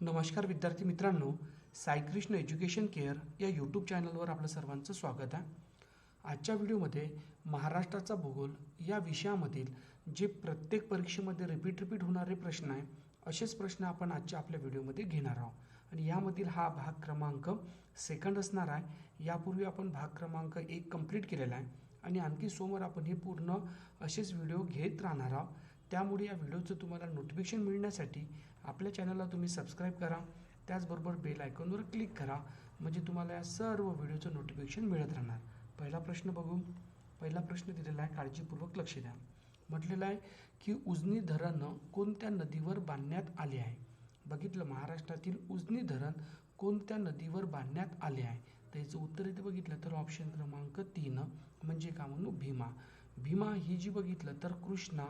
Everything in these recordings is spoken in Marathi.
नमस्कार विद्यार्थी मित्रांनो साईकृष्ण एज्युकेशन केअर या यूट्यूब चॅनलवर आपलं सर्वांचं स्वागत आहे. आजच्या व्हिडिओमध्ये महाराष्ट्राचा भूगोल या विषयामधील जे प्रत्येक परीक्षेमध्ये रिपीट रिपीट होणारे प्रश्न आहे असेच प्रश्न आपण आजच्या आपल्या व्हिडिओमध्ये घेणार आहोत. आणि यामधील हा भाग क्रमांक सेकंड असणार आहे. यापूर्वी आपण भाग क्रमांक एक कंप्लीट केलेला आहे. आणि आणखी समोर आपण हे पूर्ण असेच व्हिडिओ घेत राहणार आहोत. त्यामुळे या व्हिडिओचं तुम्हाला नोटिफिकेशन मिळण्यासाठी आपल्या चॅनलला तुम्ही सबस्क्राईब करा. त्याचबरोबर बेल आयकॉनवर क्लिक करा. म्हणजे तुम्हाला या सर्व व्हिडिओचं नोटिफिकेशन मिळत राहणार. पहिला प्रश्न बघू पहिला प्रश्न दिलेला आहे काळजीपूर्वक लक्ष द्या. म्हटलेलं आहे की उजनी धरण कोणत्या नदीवर बांधण्यात आले आहे? बघितलं महाराष्ट्रातील उजनी धरण कोणत्या नदीवर बांधण्यात आले आहे? तर याचं उत्तर इथे बघितलं तर ऑप्शन क्रमांक तीन म्हणजे का म्हणू? भीमा. भीमा ही जी बघितलं तर कृष्णा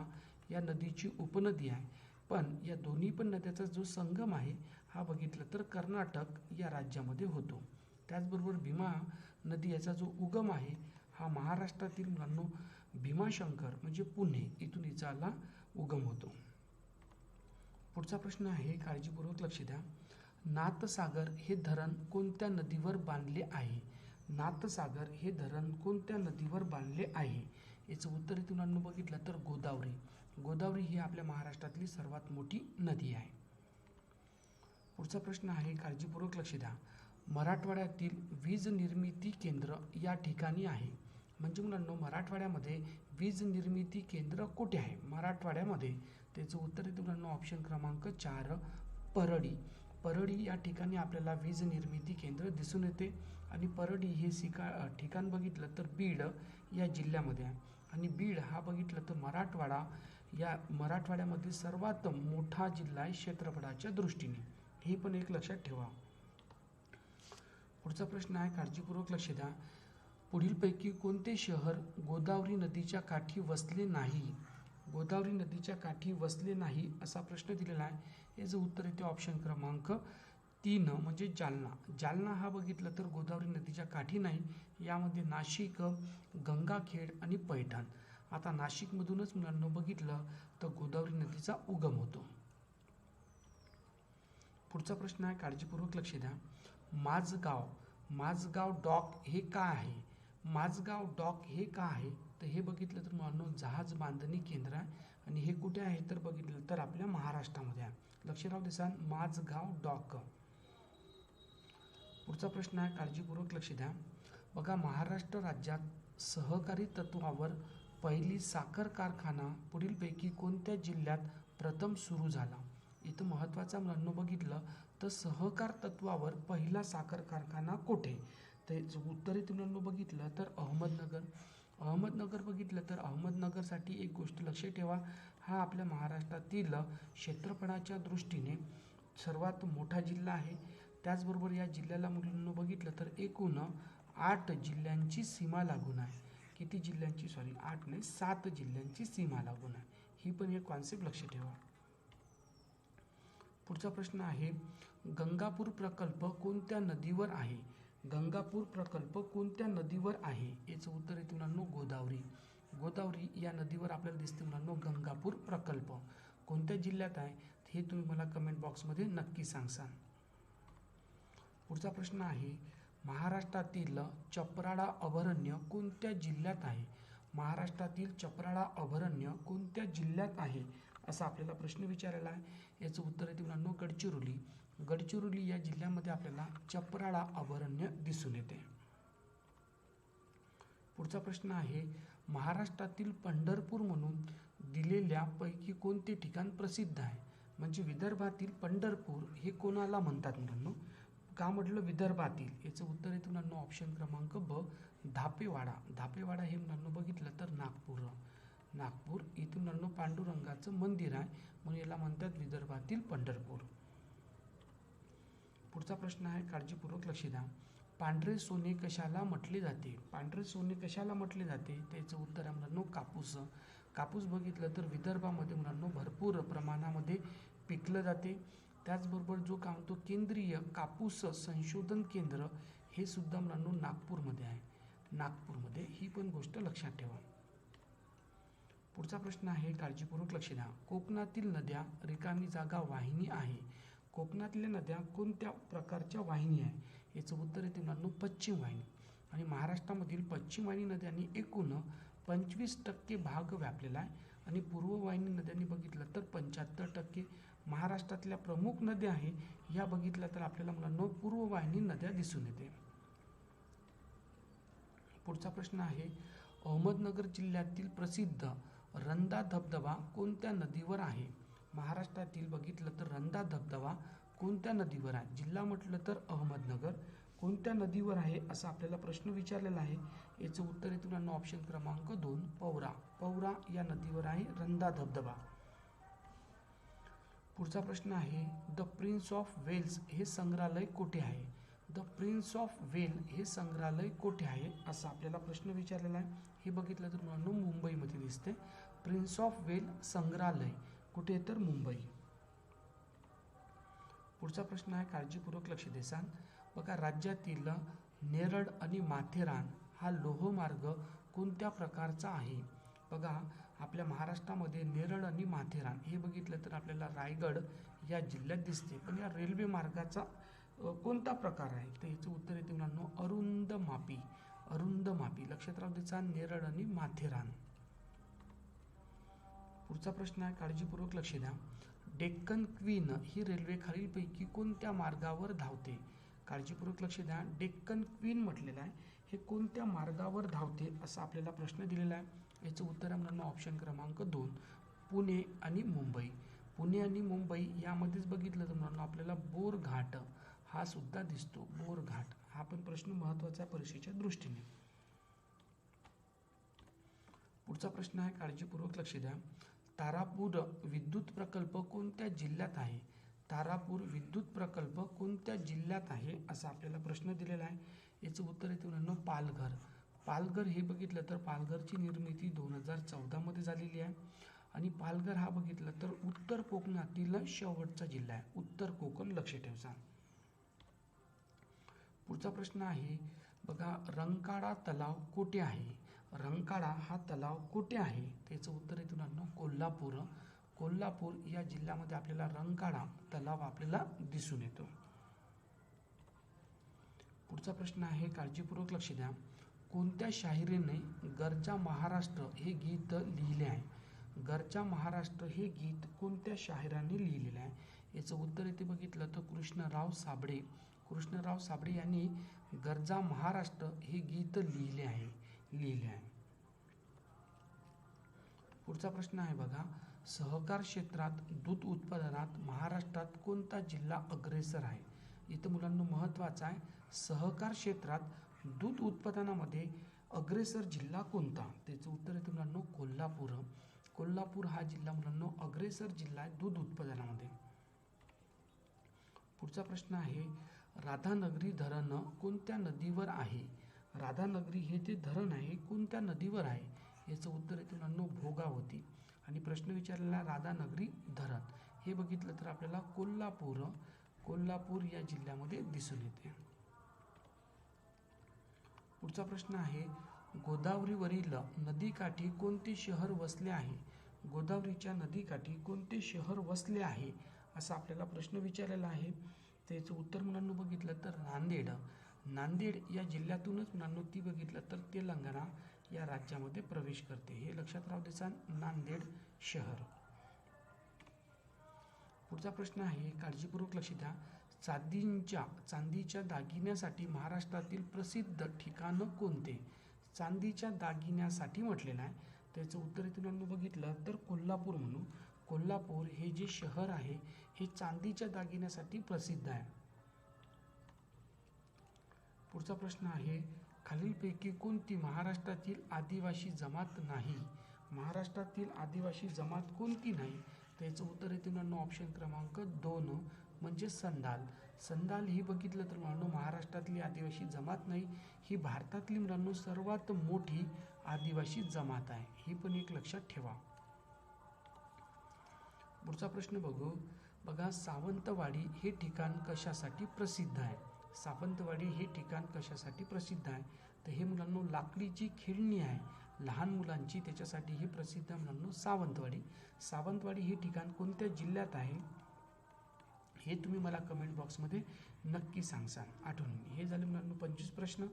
या नदीची उपनदी आहे. पण या दोन्ही पण नद्याचा जो संगम आहे हा बघितलं तर कर्नाटक या राज्यामध्ये होतो. त्याचबरोबर भीमा नदी याचा जो उगम आहे हा महाराष्ट्रातील मुलांनो भीमाशंकर म्हणजे पुणे इथून हिचाला उगम होतो. पुढचा प्रश्न आहे काळजीपूर्वक लक्ष द्या. नाथसागर हे धरण कोणत्या नदीवर बांधले आहे? नाथसागर हे धरण कोणत्या नदीवर बांधले आहे? याचं उत्तर इथून बघितलं तर गोदावरी. गोदावरी ही आपल्या महाराष्ट्रातली सर्वात मोठी नदी आहे. पुढचा प्रश्न आहे काळजीपूर्वक लक्ष द्या. मराठवाड्यातील वीज निर्मिती केंद्र या ठिकाणी आहे. म्हणजे मुलांनो मराठवाड्यामध्ये वीज निर्मिती केंद्र कुठे आहे? मराठवाड्यामध्ये. त्याचं उत्तर आहे मुलांनो ऑप्शन क्रमांक चार परडी परडी या ठिकाणी आपल्याला वीज निर्मिती केंद्र दिसून येते. आणि परडी हे सिका ठिकाण बघितलं तर बीड या जिल्ह्यामध्ये आहे. आणि बीड हा बघितलं तर मराठवाडा या मराठवाड्यामधील सर्वात मोठा जिल्हा आहे क्षेत्रफळाच्या दृष्टीने. हे पण एक लक्षात ठेवा. पुढचा प्रश्न आहे काळजीपूर्वक लक्ष द्या. पुढीलपैकी कोणते शहर गोदावरी नदीच्या काठी वसले नाही? गोदावरी नदीच्या काठी वसले नाही असा प्रश्न दिलेला आहे. याचं उत्तर येते ऑप्शन क्रमांक तीन म्हणजे जालना. जालना हा बघितलं तर गोदावरी नदीच्या काठी नाही. यामध्ये नाशिक गंगाखेड आणि पैठण. आता नाशिकमधूनच मुलांना बघितलं तर गोदावरी नदीचा उगम होतो. पुढचा प्रश्न आहे काळजीपूर्वक लक्ष द्या. माझगाव माझगाव डॉक हे का आहे? माझगाव डॉक हे का आहे? तर हे बघितलं तर मुलांनो जहाज बांधणी केंद्र आहे. आणि हे कुठे आहे तर बघितलं तर आपल्या महाराष्ट्रामध्ये आहे. लक्ष राहू देसान माझगाव डॉक. पुढचा प्रश्न आहे काळजीपूर्वक लक्ष द्या. बघा महाराष्ट्र राज्यात सहकारी तत्वावर पहिली साखर कारखाना पुढीलपैकी कोणत्या जिल्ह्यात प्रथम सुरू झाला? इथं महत्त्वाचा म्हणणं बघितलं तर सहकार तत्वावर पहिला साखर कारखाना कोठे? तर उत्तरेत म्हणणं बघितलं तर अहमदनगर. अहमदनगर बघितलं तर अहमदनगरसाठी एक गोष्ट लक्ष ठेवा. हा आपल्या महाराष्ट्रातील क्षेत्रफळाच्या दृष्टीने सर्वात मोठा जिल्हा आहे. त्याचबरोबर या जिल्ह्याला मुलांना बघितलं तर एकूण आठ जिल्ह्यांची सीमा लागून आहे. किती जिल्ह्यांची सॉरी आठ नाही सात जिल्ह्यांची सीमा लागून आहे. ही पण एक कॉन्सेप्ट लक्ष ठेवा. पुढचा प्रश्न आहे गंगापूर प्रकल्प कोणत्या नदीवर आहे? गंगापूर प्रकल्प कोणत्या नदीवर आहे? याचं उत्तर येते मुलांनो गोदावरी. गोदावरी या नदीवर आपल्याला दिसते मुलांनो गंगापूर प्रकल्प. कोणत्या जिल्ह्यात आहे? हे तुम्ही मला कमेंट बॉक्समध्ये नक्की सांगसाल पुढचा प्रश्न आहे महाराष्ट्रातील चपराळा अभयारण्य कोणत्या जिल्ह्यात आहे? महाराष्ट्रातील चपराळा अभयारण्य कोणत्या जिल्ह्यात आहे? असा आपल्याला प्रश्न विचारलेला आहे. याचं उत्तर येते मुलांनो गडचिरोली. गडचिरोली या जिल्ह्यामध्ये आपल्याला चपराळा अभयारण्य दिसून येते. पुढचा प्रश्न आहे महाराष्ट्रातील पंढरपूर म्हणून दिलेल्या पैकी कोणते ठिकाण प्रसिद्ध आहे? म्हणजे विदर्भातील पंढरपूर हे कोणाला म्हणतात मुलांनो का म्हटलं विदर्भातील? याचं उत्तर आहे मुलांनो ऑप्शन क्रमांक ब धापेवाडा. धापेवाडा हे मुलांना बघितलं तर नागपूर. नागपूर इथून मुलांनो पांडुरंगाचं मंदिर आहे. म्हणून याला म्हणतात विदर्भातील पंढरपूर. पुढचा प्रश्न आहे काळजीपूर्वक लक्ष द्या. पांढरे सोने कशाला म्हटले जाते? पांढरे सोने कशाला म्हटले जाते? त्याचं उत्तर आहे मुलांनो कापूस. कापूस बघितलं तर विदर्भामध्ये मुलांनो भरपूर प्रमाणामध्ये पिकलं जाते. त्याचबरोबर जो काय म्हणतो केंद्रीय कापूस संशोधन केंद्र हे सुद्धा मुलांनो नागपूरमध्ये आहे. नागपूरमध्ये ही पण गोष्ट लक्षात ठेवा. पुढचा प्रश्न आहे काळजीपूर्वक लक्ष द्या. कोकणातील नद्या रिकामी जागा वाहिनी आहे. कोकणातल्या नद्या कोणत्या प्रकारच्या वाहिनी आहे? याचं उत्तर येते मुलांनो पश्चिम वाहिनी. आणि महाराष्ट्रामधील पश्चिम वाहिनी नद्यांनी एकूण पंचवीस टक्के भाग व्यापलेला आहे. आणि पूर्ववाहिनी नद्यांनी बघितलं तर पंच्याहत्तर टक्के महाराष्ट्रातल्या प्रमुख नद्या आहे. या बघितल्या तर आपल्याला मुलांना पूर्ववाहिनी नद्या दिसून येते. पुढचा प्रश्न आहे अहमदनगर जिल्ह्यातील प्रसिद्ध रंदा धबधबा कोणत्या नदीवर आहे? महाराष्ट्रातील बघितलं तर रंदा धबधबा कोणत्या नदीवर आहे? जिल्हा म्हटलं तर अहमदनगर कोणत्या नदीवर आहे असा आपल्याला प्रश्न विचारलेला आहे? याचं उत्तर येते मुलांना ऑप्शन क्रमांक दोन पौरा पौरा या नदीवर आहे रंदा धबधबा. पुढचा प्रश्न आहे द प्रिन्स ऑफ वेल्स हे संग्रहालय कुठे आहे? द प्रिन्स ऑफ वेल हे संग्रहालय कुठे आहे? असा आपल्याला प्रश्न विचारलेला आहे. हे बघितलं तर मुलांना मुंबईमध्ये दिसते प्रिन्स ऑफ वेल संग्रहालय कुठे तर मुंबई. पुढचा प्रश्न आहे काळजीपूर्वक लक्ष देसान बघा राज्यातील नेरळ आणि माथेरान हा लोहमार्ग कोणत्या प्रकारचा आहे? बघा आपल्या महाराष्ट्रामध्ये नेरळ आणि माथेरान हे बघितलं तर आपल्याला रायगड या जिल्ह्यात दिसते. पण या रेल्वे मार्गाचा कोणता प्रकार आहे? तर याचं उत्तर येते मुलांनो अरुंद मापी. अरुंद मापी. लक्षात राहू द्यायचा नेरळ आणि माथेरान. पुढचा प्रश्न आहे काळजीपूर्वक लक्ष द्या. डेक्कन क्वीन ही रेल्वे खालीलपैकी कोणत्या मार्गावर धावते? काळजीपूर्वक लक्ष द्या. डेक्कन क्वीन म्हटलेलं आहे. हे कोणत्या मार्गावर धावते असा आपल्याला प्रश्न दिलेला आहे. याचं उत्तर आहे ऑप्शन क्रमांक दोन. पुणे आणि मुंबई. पुणे आणि मुंबई यामध्येच बघितलं तर मुलांना आपल्याला बोर घाट हा सुद्धा दिसतो. बोर घाट हा पण प्रश्न महत्त्वाचा आहे परीक्षेच्या दृष्टीने. पुढचा प्रश्न आहे काळजीपूर्वक लक्ष द्या. तारापूर विद्युत प्रकल्प कोणत्या जिल्ह्यात आहे? तारापूर विद्युत प्रकल्प कोणत्या जिल्ह्यात आहे असा आपल्याला प्रश्न दिलेला आहे. याचं उत्तर येते मुलांना पालघर. पालघर हे बघितलं तर पालघरची निर्मिती दोन हजार चौदामध्ये झालेली आहे. आणि पालघर हा बघितलं तर उत्तर कोकणातील शेवटचा जिल्हा आहे. उत्तर कोकण लक्ष ठेवसा पुढचा प्रश्न आहे बघा रंकाळा तलाव कुठे आहे? रंकाळा हा तलाव कुठे आहे? त्याचं उत्तर आहे मुलांना कोल्हापूर. कोल्हापूर या जिल्ह्यामध्ये आपल्याला रंकाळा तलाव आपल्याला दिसून येतो. पुढचा प्रश्न आहे काळजीपूर्वक लक्ष द्या. कोणत्या शाहिरीने गरजा महाराष्ट्र हे गीत लिहिले आहे? गरजा महाराष्ट्र हे गीत कोणत्या शाहिराने लिहिलेलं आहे? याचं उत्तर येथे बघितलं तर कृष्णराव साबळे. कृष्णराव साबळे यांनी गरजा महाराष्ट्र हे गीत लिहिले आहे लिहिले आहे. पुढचा प्रश्न आहे बघा. सहकार क्षेत्रात दूध उत्पादनात महाराष्ट्रात कोणता जिल्हा अग्रेसर आहे? इथं मुलांना महत्त्वाचं आहे. सहकार क्षेत्रात दूध उत्पादनामध्ये अग्रेसर जिल्हा कोणता? त्याचं उत्तर येतं मुलांना कोल्हापूर. कोल्हापूर हा जिल्हा मुलांना अग्रेसर जिल्हा आहे दूध उत्पादनामध्ये. पुढचा प्रश्न आहे राधानगरी धरण कोणत्या नदीवर आहे? राधानगरी हे जे धरण आहे कोणत्या नदीवर आहे? याचं उत्तर येते मुलांना भोगावती. आणि प्रश्न विचारलेला राधानगरी धरण. हे बघितलं तर आपल्याला कोल्हापूर कोल्हापूर या जिल्ह्यामध्ये दिसून येते. पुढचा प्रश्न आहे गोदावरीवरील नदीकाठी कोणते शहर वसले आहे? गोदावरीच्या नदीकाठी कोणते शहर वसले आहे? असा आपल्याला प्रश्न विचारलेला आहे. त्याचं उत्तर मुलांना बघितलं तर नांदेड. नांदेड या जिल्ह्यातूनच मुलांनो ती बघितलं तर तेलंगणा या राज्यामध्ये प्रवेश करते. हे लक्षात राहू द्यायचा नांदेड शहर. पुढचा प्रश्न आहे काळजीपूर्वक लक्ष द्या. चांदींच्या चांदीच्या दागिन्यासाठी महाराष्ट्रातील प्रसिद्ध ठिकाणं कोणते? चांदीच्या दागिन्यासाठी म्हटलेलं आहे. त्याचं उत्तर इथे बघितलं तर कोल्हापूर म्हणून कोल्हापूर हे जे शहर आहे हे चांदीच्या दागिन्यासाठी प्रसिद्ध आहे. पुढचा प्रश्न आहे खालीलपैकी कोणती महाराष्ट्रातील आदिवासी जमात नाही? महाराष्ट्रातील आदिवासी जमात कोणती नाही? त्याचं उत्तर येते मुलांना ऑप्शन क्रमांक दोन म्हणजे संदाल संदाल ही बघितलं तर मुलांनो महाराष्ट्रातली आदिवासी जमात नाही ही भारतातली मुलांनो सर्वात मोठी आदिवासी जमात आहे. ही पण एक लक्षात ठेवा. पुढचा प्रश्न बघू. बघा सावंतवाडी हे ठिकाण कशासाठी प्रसिद्ध आहे? सावंतवाडी हे ठिकाण कशासाठी प्रसिद्ध आहे? तर हे मुलांनो लाकडीची खेळणी आहे. लहान मुलांची त्याच्यासाठी हे प्रसिद्ध आहे सावंतवाडी. सावंतवाडी हे ठिकाण कोणत्या जिल्ह्यात आहे? हे तुम्ही मला कमेंट बॉक्समध्ये नक्की सांगसाल आठवून हे झाले मुलांनो पंचवीस प्रश्न.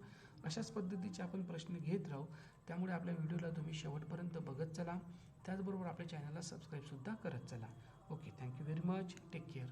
अशाच पद्धतीचे आपण प्रश्न घेत राहू. त्यामुळे आपल्या व्हिडिओला तुम्ही शेवटपर्यंत बघत चला. त्याचबरोबर आपल्या चॅनलला सबस्क्राईबसुद्धा करत चला. Okay thank you very much take care